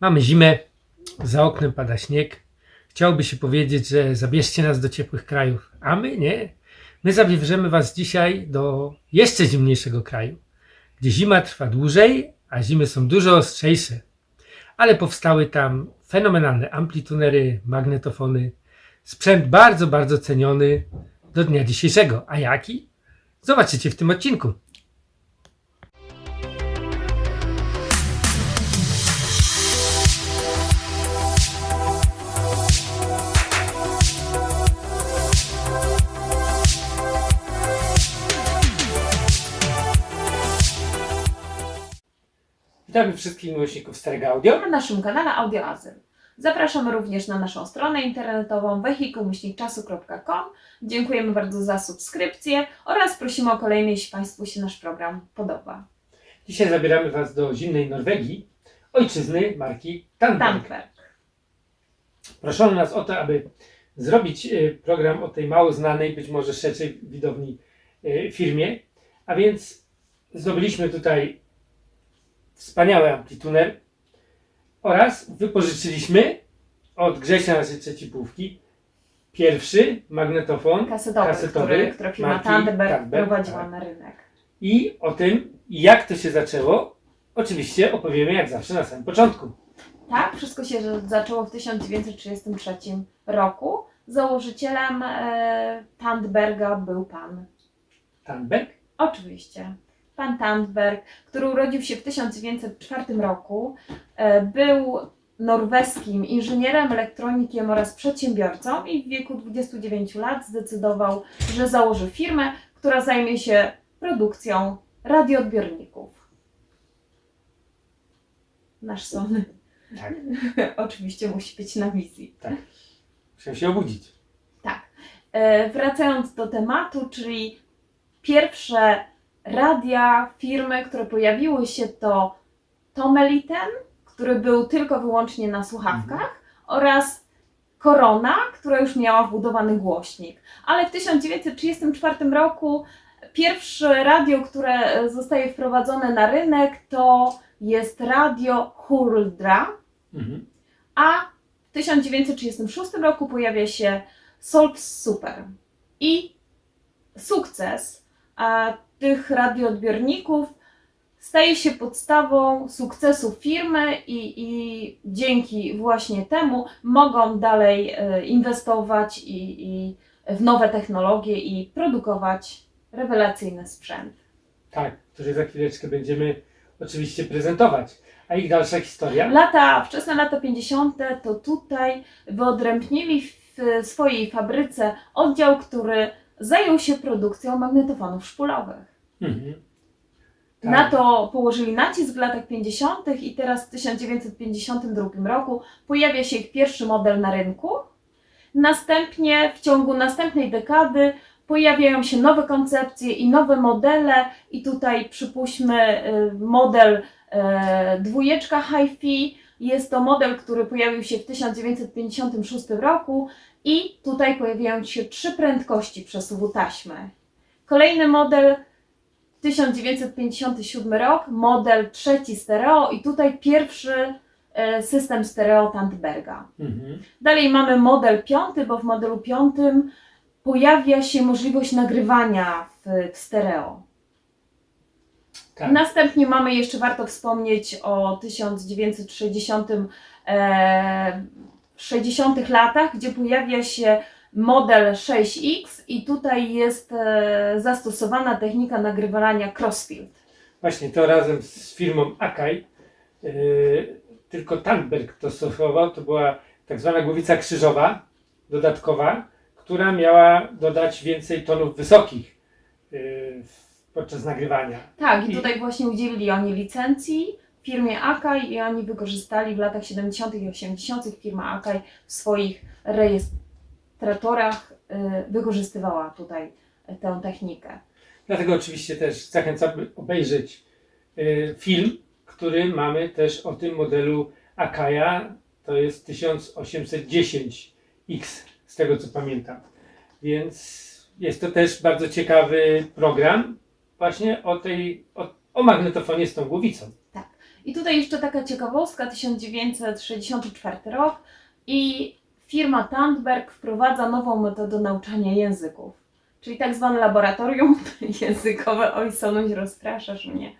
Mamy zimę, za oknem pada śnieg. Chciałoby się powiedzieć, że zabierzcie nas do ciepłych krajów, a my nie. My zabierzemy was dzisiaj do jeszcze zimniejszego kraju, gdzie zima trwa dłużej, a zimy są dużo ostrzejsze. Ale powstały tam fenomenalne amplitunery, magnetofony, sprzęt bardzo, bardzo ceniony do dnia dzisiejszego. A jaki? Zobaczycie w tym odcinku. Witamy wszystkich miłośników Starego Audio. na naszym kanale Audio Azyl. Zapraszamy również na naszą stronę internetową wehikułmyślnikczasu.com. Dziękujemy bardzo za subskrypcję oraz prosimy o kolejne, jeśli Państwu się nasz program podoba. Dzisiaj zabieramy Was do zimnej Norwegii, ojczyzny marki Tandberg. Tandberg. Proszono nas o to, aby zrobić e, program o tej mało znanej, być może szerszej widowni e, firmie, a więc zdobyliśmy tutaj wspaniały amplituner oraz wypożyczyliśmy od Grzesia naszej trzecipówki pierwszy magnetofon Kasetowy, Kasetowy który, który firma marki Tandberg, prowadziła tak. na rynek. i o tym, jak to się zaczęło, oczywiście opowiemy jak zawsze na samym początku. Tak, wszystko się zaczęło w 1933 roku. Założycielem e, Tandberga był pan Tandberg? Oczywiście. Pan Tandberg, który urodził się w 1904 roku, e, był norweskim inżynierem, elektronikiem oraz przedsiębiorcą i w wieku 29 lat zdecydował, że założy firmę, która zajmie się produkcją radioodbiorników. Nasz son Tak, oczywiście musi być na wizji. musiał się obudzić. E, Wracając do tematu, czyli pierwsze radia, firmy, które pojawiły się to Tomeliten, który był tylko wyłącznie na słuchawkach oraz Korona, która już miała wbudowany głośnik. Ale w 1934 roku pierwsze radio, które zostaje wprowadzone na rynek to jest radio Huldra, Mhm. a w 1936 roku pojawia się Solp Super. I sukces tych radioodbiorników staje się podstawą sukcesu firmy i, i dzięki właśnie temu mogą dalej e, inwestować i, i w nowe technologie i produkować rewelacyjny sprzęt. Tak, który za chwileczkę będziemy oczywiście prezentować. A ich dalsza historia? Lata, wczesne lata 50. to tutaj wyodrębnili w swojej fabryce oddział, który zajął się produkcją magnetofonów szpulowych. Mhm. Tak. Na to położyli nacisk w latach 50. i teraz w 1952 roku pojawia się ich pierwszy model na rynku. Następnie w ciągu następnej dekady pojawiają się nowe koncepcje i nowe modele i tutaj przypuśćmy y, model e, dwójeczka HiFi. Jest to model, który pojawił się w 1956 roku i tutaj pojawiają się trzy prędkości przesuwu taśmy. Kolejny model 1957 rok, model trzeci stereo i tutaj pierwszy e, system stereo Tandberga. Mhm. Dalej mamy model piąty, bo w modelu piątym pojawia się możliwość nagrywania w, w stereo. Tak. Następnie mamy jeszcze, warto wspomnieć o 1960 e, 60 latach, gdzie pojawia się model 6X i tutaj jest e, zastosowana technika nagrywania crossfield. Właśnie to razem z firmą Akai, yy, tylko Tandberg to stosował, to była tak zwana głowica krzyżowa, dodatkowa, która miała dodać więcej tonów wysokich yy, podczas nagrywania. Tak, i I- tutaj właśnie udzielili oni licencji firmie Akai i oni wykorzystali w latach 70. i 80. firma Akai w swoich rejestratorach y, wykorzystywała tutaj tę technikę. Dlatego oczywiście też zachęcam by obejrzeć yy, film, który mamy też o tym modelu Akaja, to jest 1810X, z tego co pamiętam. Więc jest to też bardzo ciekawy program właśnie o tej, o, o magnetofonie z tą głowicą. I tutaj jeszcze taka ciekawostka, 1964 rok i firma Tandberg wprowadza nową metodę nauczania języków, czyli tak zwane laboratorium językowe. Oj, Sonuś, rozpraszasz mnie.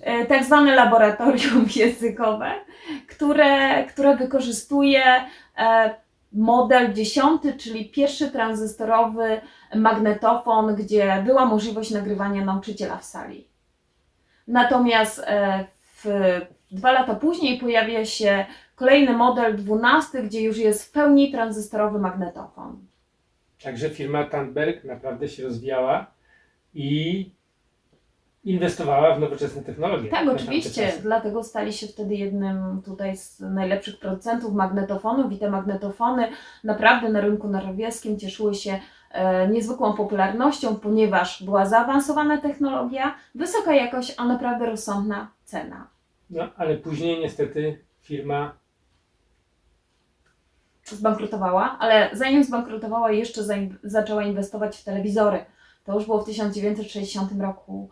E, Tak zwane laboratorium językowe, które, które wykorzystuje e, model dziesiąty, czyli pierwszy tranzystorowy magnetofon, gdzie była możliwość nagrywania nauczyciela w sali. Natomiast e, w, dwa lata później pojawia się kolejny model 12, gdzie już jest w pełni tranzystorowy magnetofon. Także firma Tandberg naprawdę się rozwijała i inwestowała w nowoczesne technologie. Tak, oczywiście, dlatego stali się wtedy jednym tutaj z najlepszych producentów magnetofonów i te magnetofony naprawdę na rynku norweskim cieszyły się e, niezwykłą popularnością, ponieważ była zaawansowana technologia, wysoka jakość, a naprawdę rozsądna cena. No, ale później niestety firma zbankrutowała, ale zanim zbankrutowała, jeszcze zain- zaczęła inwestować w telewizory. To już było w 1960 roku.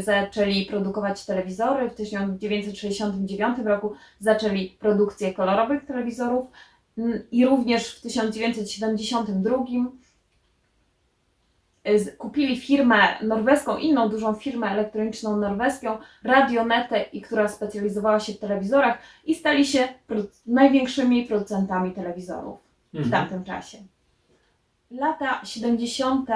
Zaczęli produkować telewizory, w 1969 roku zaczęli produkcję kolorowych telewizorów i również w 1972 z- kupili firmę norweską, inną dużą firmę elektroniczną norweską, Radionetę, i która specjalizowała się w telewizorach i stali się największymi producentami telewizorów w Mhm. tamtym czasie. Lata 70.,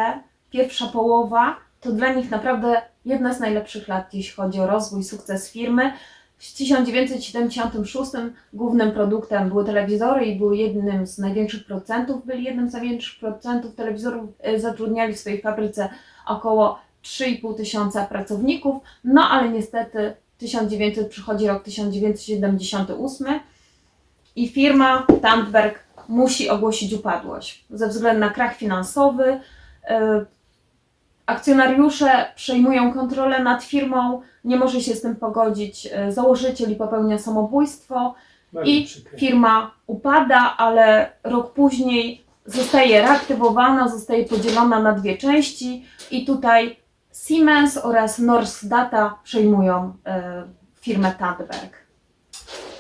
pierwsza połowa, to dla nich naprawdę jedna z najlepszych lat, jeśli chodzi o rozwój, sukces firmy. W 1976 głównym produktem były telewizory i były jednym z największych producentów, byli jednym z największych producentów telewizorów, e, zatrudniali w swojej fabryce około 3,5 tysiąca pracowników, no ale niestety 1900 przychodzi rok 1978 i firma Tandberg musi ogłosić upadłość ze względu na krach finansowy. Akcjonariusze przejmują kontrolę nad firmą, nie może się z tym pogodzić e, założyciel popełnia samobójstwo. Bardzo I przykre. firma upada, ale rok później zostaje reaktywowana, zostaje podzielona na dwie części i tutaj Siemens oraz Norsk Data przejmują e, firmę Tandberg.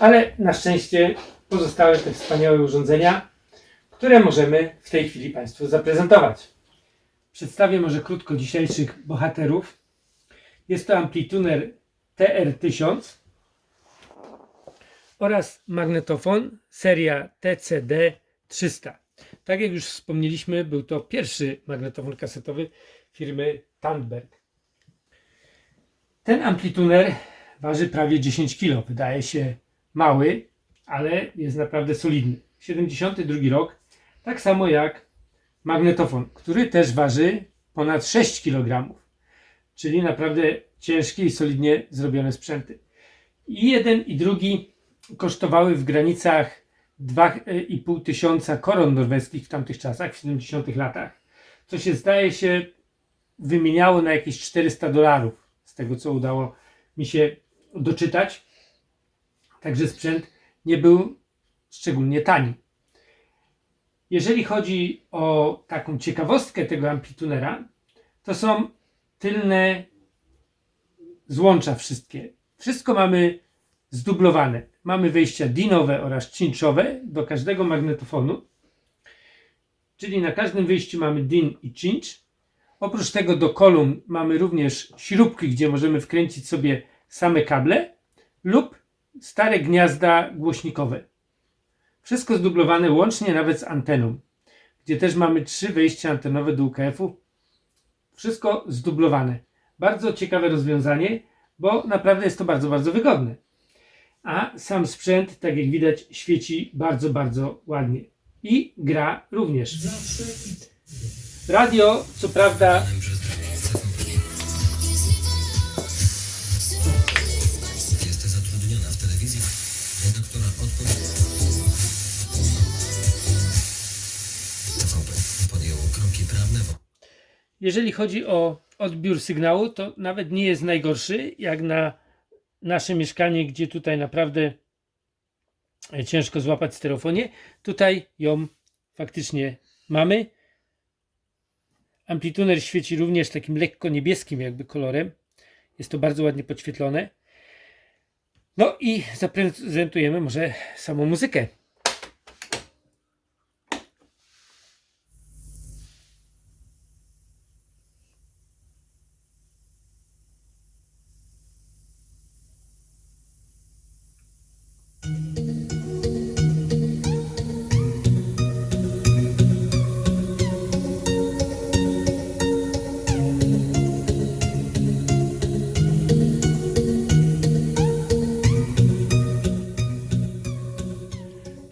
Ale na szczęście pozostały te wspaniałe urządzenia, które możemy w tej chwili Państwu zaprezentować. Przedstawię może krótko dzisiejszych bohaterów. Jest to amplituner TR1000 oraz magnetofon seria TCD300. Tak jak już wspomnieliśmy, był to pierwszy magnetofon kasetowy firmy Tandberg. Ten amplituner waży prawie 10 kg. Wydaje się mały, ale jest naprawdę solidny. 72 rok, tak samo jak magnetofon, który też waży ponad 6 kg, czyli naprawdę ciężkie i solidnie zrobione sprzęty. I jeden i drugi kosztowały w granicach 2,5 tysiąca koron norweskich w tamtych czasach, w 70 latach, co się zdaje się wymieniało na jakieś 400 dolarów, z tego co udało mi się doczytać. Także sprzęt nie był szczególnie tani. Jeżeli chodzi o taką ciekawostkę tego amplitunera, to są tylne złącza wszystkie. Wszystko mamy zdublowane. Mamy wejścia dinowe oraz cinchowe do każdego magnetofonu. Czyli na każdym wyjściu mamy din i cinch. Oprócz tego do kolumn mamy również śrubki, gdzie możemy wkręcić sobie same kable lub stare gniazda głośnikowe. Wszystko zdublowane łącznie nawet z anteną, gdzie też mamy trzy wejścia antenowe do UKF-u. Wszystko zdublowane. Bardzo ciekawe rozwiązanie, bo naprawdę jest to bardzo, bardzo wygodne. A sam sprzęt, tak jak widać, świeci bardzo, bardzo ładnie. I gra również. Radio, co prawda, kroki prawne jeżeli chodzi o odbiór sygnału, to nawet nie jest najgorszy, jak na nasze mieszkanie, gdzie tutaj naprawdę ciężko złapać stereofonię. Tutaj ją faktycznie mamy. Amplituner świeci również takim lekko niebieskim jakby kolorem. Jest to bardzo ładnie podświetlone. No i zaprezentujemy może samą muzykę.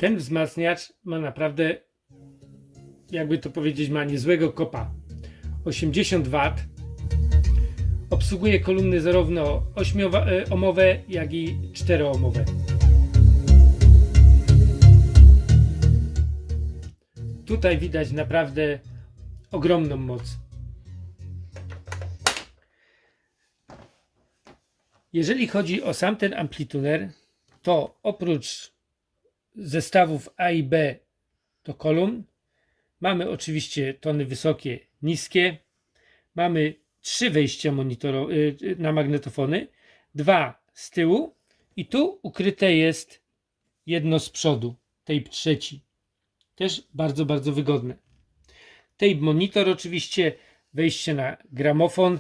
Ten wzmacniacz ma naprawdę, jakby to powiedzieć, ma niezłego kopa. 80 W. Obsługuje kolumny zarówno 8-omowe, jak i 4-omowe. Tutaj widać naprawdę ogromną moc. Jeżeli chodzi o sam ten amplituner, to oprócz zestawów A i B do kolumn. Mamy oczywiście tony wysokie, niskie. Mamy trzy wejścia y, y, na magnetofony, dwa z tyłu i tu ukryte jest jedno z przodu, tape trzeci. Też bardzo, bardzo wygodne. Tape monitor oczywiście, wejście na gramofon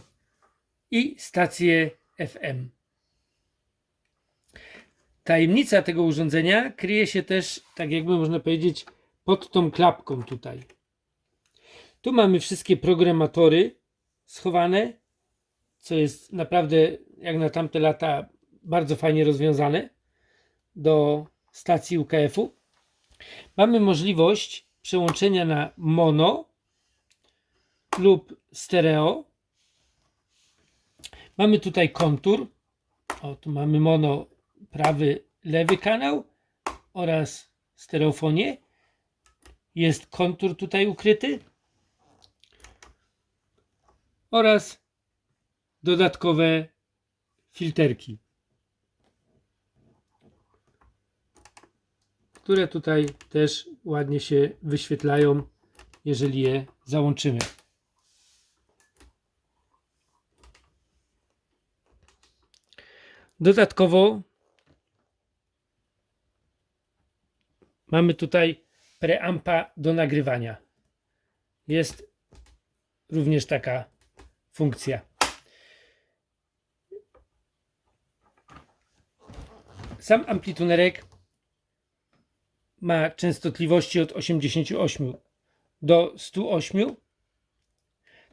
i stację FM. Tajemnica tego urządzenia kryje się też, tak jakby można powiedzieć, pod tą klapką tutaj. Tu mamy wszystkie programatory schowane, co jest naprawdę, jak na tamte lata, bardzo fajnie rozwiązane do stacji UKF-u. Mamy możliwość przełączenia na mono lub stereo. Mamy tutaj kontur. O, tu mamy mono prawy, lewy kanał oraz stereofonie. Jest kontur tutaj ukryty oraz dodatkowe filterki, które tutaj też ładnie się wyświetlają, jeżeli je załączymy. Dodatkowo Mamy tutaj preampa do nagrywania. Jest również taka funkcja. Sam amplitunerek ma częstotliwości od 88 do 108.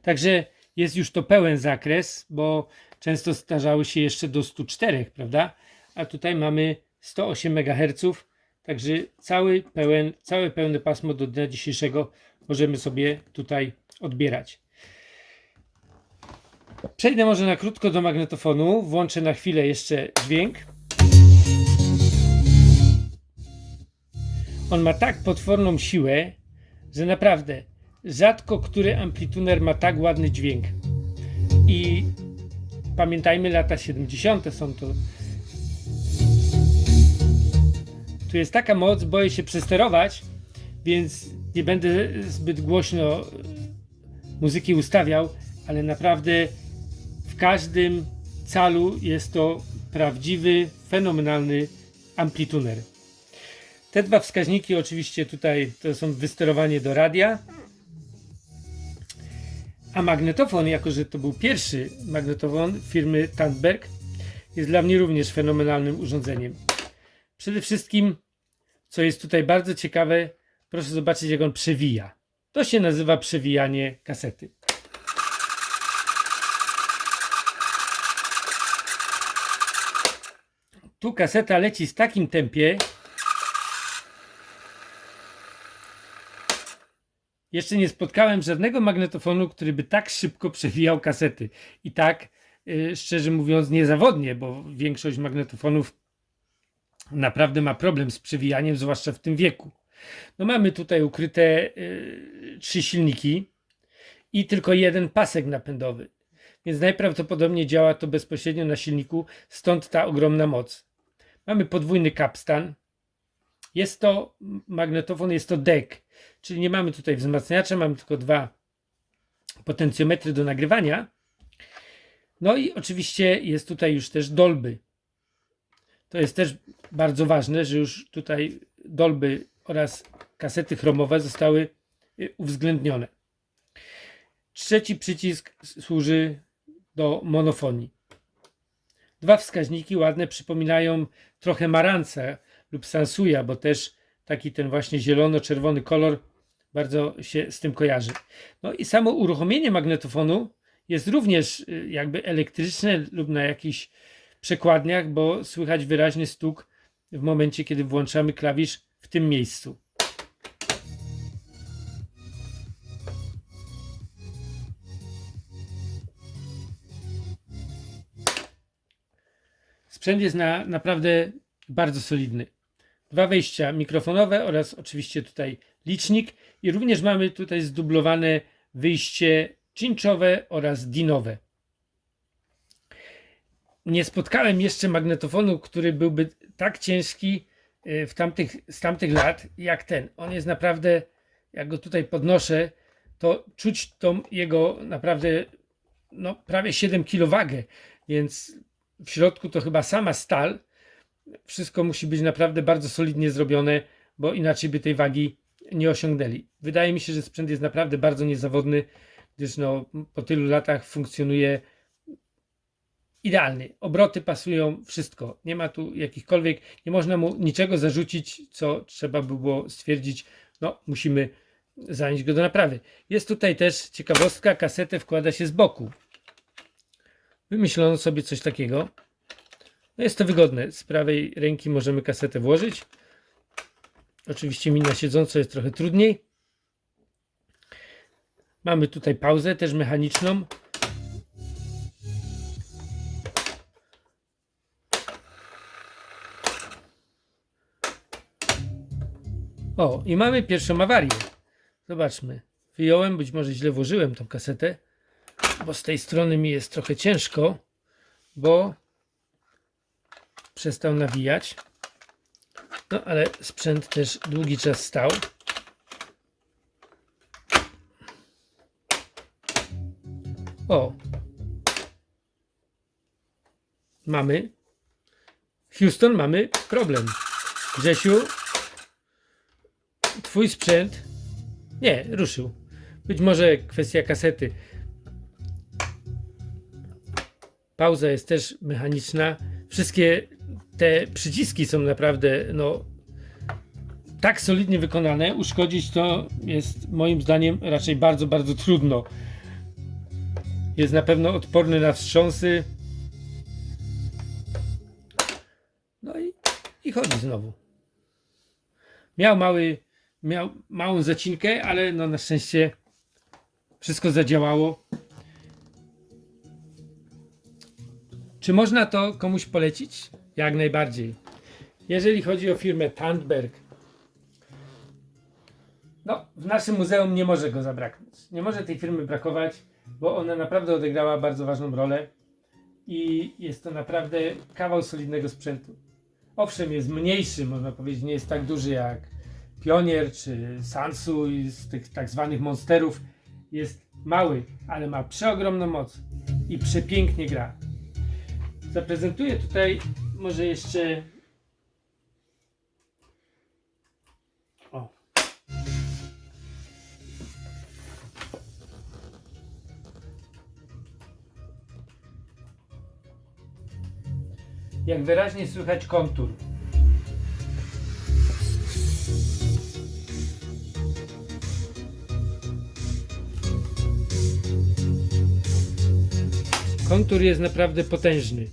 Także jest już to pełen zakres, bo często starzały się jeszcze do 104, prawda? A tutaj mamy 108 MHz Także cały pełen, pełne pasmo do dnia dzisiejszego możemy sobie tutaj odbierać. Przejdę może na krótko do magnetofonu. Włączę na chwilę jeszcze dźwięk. On ma tak potworną siłę, że naprawdę rzadko który amplituner ma tak ładny dźwięk. I pamiętajmy, lata 70. są to Tu jest taka moc, boję się przesterować, więc nie będę zbyt głośno muzyki ustawiał, ale naprawdę w każdym calu jest to prawdziwy, fenomenalny amplituner. Te dwa wskaźniki oczywiście tutaj to są wysterowanie do radia, a magnetofon, jako że to był pierwszy magnetofon firmy Tandberg, jest dla mnie również fenomenalnym urządzeniem. Przede wszystkim, co jest tutaj bardzo ciekawe, proszę zobaczyć, jak on przewija. To się nazywa przewijanie kasety. Tu kaseta leci z takim tempie. Jeszcze nie spotkałem żadnego magnetofonu, który by tak szybko przewijał kasety. I tak, yy, szczerze mówiąc, niezawodnie, bo większość magnetofonów naprawdę ma problem z przewijaniem, zwłaszcza w tym wieku. No mamy tutaj ukryte y, trzy silniki i tylko jeden pasek napędowy. Więc najprawdopodobniej działa to bezpośrednio na silniku, stąd ta ogromna moc. Mamy podwójny kapstan. Jest to magnetofon, jest to deck, czyli nie mamy tutaj wzmacniacza, mamy tylko dwa potencjometry do nagrywania. No i oczywiście jest tutaj już też Dolby. To jest też bardzo ważne, że już tutaj dolby oraz kasety chromowe zostały y, uwzględnione. Trzeci przycisk służy do monofonii. Dwa wskaźniki ładne przypominają trochę maranca lub sansuja, bo też taki ten właśnie zielono-czerwony kolor bardzo się z tym kojarzy. No i samo uruchomienie magnetofonu jest również y, jakby elektryczne lub na jakichś przekładniach, bo słychać wyraźny stuk w momencie, kiedy włączamy klawisz w tym miejscu. Sprzęt jest na, naprawdę bardzo solidny. Dwa wejścia mikrofonowe oraz oczywiście tutaj licznik i również mamy tutaj zdublowane wyjście cinchowe oraz dinowe. Nie spotkałem jeszcze magnetofonu, który byłby tak ciężki y, w tamtych, z tamtych lat jak ten. On jest naprawdę, jak go tutaj podnoszę, to czuć tą jego naprawdę no, prawie 7 kg więc w środku to chyba sama stal. Wszystko musi być naprawdę bardzo solidnie zrobione, bo inaczej by tej wagi nie osiągnęli. Wydaje mi się, że sprzęt jest naprawdę bardzo niezawodny, gdyż no, po tylu latach funkcjonuje idealny. Obroty pasują, wszystko. Nie ma tu jakichkolwiek, nie można mu niczego zarzucić, co trzeba by było stwierdzić, no musimy zanieść go do naprawy. Jest tutaj też ciekawostka, kasetę wkłada się z boku. Wymyślono sobie coś takiego. No jest to wygodne. Z prawej ręki możemy kasetę włożyć. Oczywiście mi na siedząco jest trochę trudniej. Mamy tutaj pauzę, też mechaniczną. O, i mamy pierwszą awarię. Zobaczmy. Wyjąłem, być może źle włożyłem tą kasetę, bo z tej strony mi jest trochę ciężko, bo przestał nawijać. No ale sprzęt też długi czas stał. O. Mamy. Houston, mamy problem. Grzesiu, twój sprzęt. Nie, ruszył. Być może kwestia kasety. Pauza jest też mechaniczna. Wszystkie te przyciski są naprawdę no, tak solidnie wykonane. Uszkodzić to jest moim zdaniem raczej bardzo, bardzo trudno. Jest na pewno odporny na wstrząsy. No i, i chodzi znowu. Miał mały, miał małą zacinkę, ale no na szczęście wszystko zadziałało. Czy można to komuś polecić? Jak najbardziej. Jeżeli chodzi o firmę Tandberg, no w naszym muzeum nie może go zabraknąć. Nie może tej firmy brakować, bo ona naprawdę odegrała bardzo ważną rolę i jest to naprawdę kawał solidnego sprzętu. Owszem, jest mniejszy, można powiedzieć, nie jest tak duży jak Pionier czy Sansu i z tych tak zwanych monsterów. Jest mały, ale ma przeogromną moc i przepięknie gra. Zaprezentuję tutaj może jeszcze. O. Jak wyraźnie słychać kontur. Kontur jest naprawdę potężny.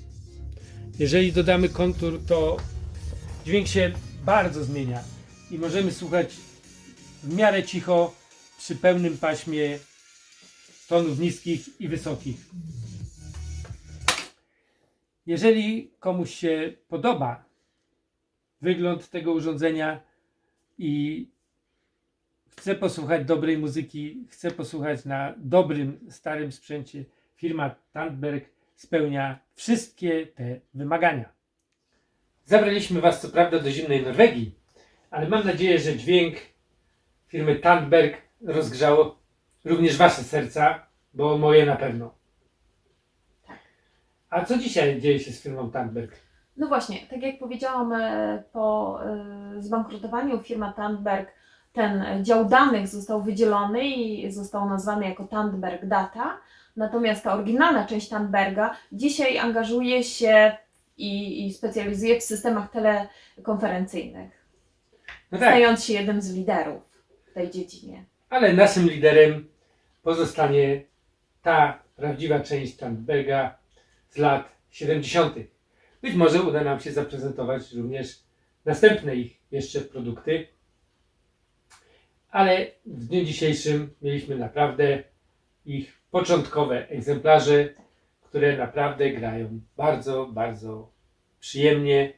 Jeżeli dodamy kontur, to dźwięk się bardzo zmienia i możemy słuchać w miarę cicho przy pełnym paśmie tonów niskich i wysokich. Jeżeli komuś się podoba wygląd tego urządzenia i chce posłuchać dobrej muzyki, chce posłuchać na dobrym, starym sprzęcie, firma Tandberg spełnia wszystkie te wymagania. Zabraliśmy Was co prawda do zimnej Norwegii, ale mam nadzieję, że dźwięk firmy Tandberg rozgrzało również Wasze serca, bo moje na pewno. A co dzisiaj dzieje się z firmą Tandberg? No właśnie, tak jak powiedziałam, e, po e, zbankrutowaniu firma Tandberg ten dział danych został wydzielony i został nazwany jako Tandberg Data. Natomiast ta oryginalna część Tandberga dzisiaj angażuje się i, i specjalizuje w systemach telekonferencyjnych, No tak, stając się jednym z liderów w tej dziedzinie. ale naszym liderem pozostanie ta prawdziwa część Tandberga z lat 70. Być może uda nam się zaprezentować również następne ich jeszcze produkty, ale w dniu dzisiejszym mieliśmy naprawdę ich początkowe egzemplarze, które naprawdę grają bardzo, bardzo przyjemnie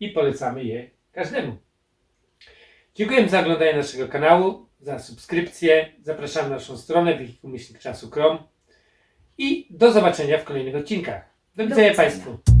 i polecamy je każdemu. Dziękuję za oglądanie naszego kanału, za subskrypcję. Zapraszam na naszą stronę wehikuł czasu.com i do zobaczenia w kolejnych odcinkach. Do widzenia. Państwu.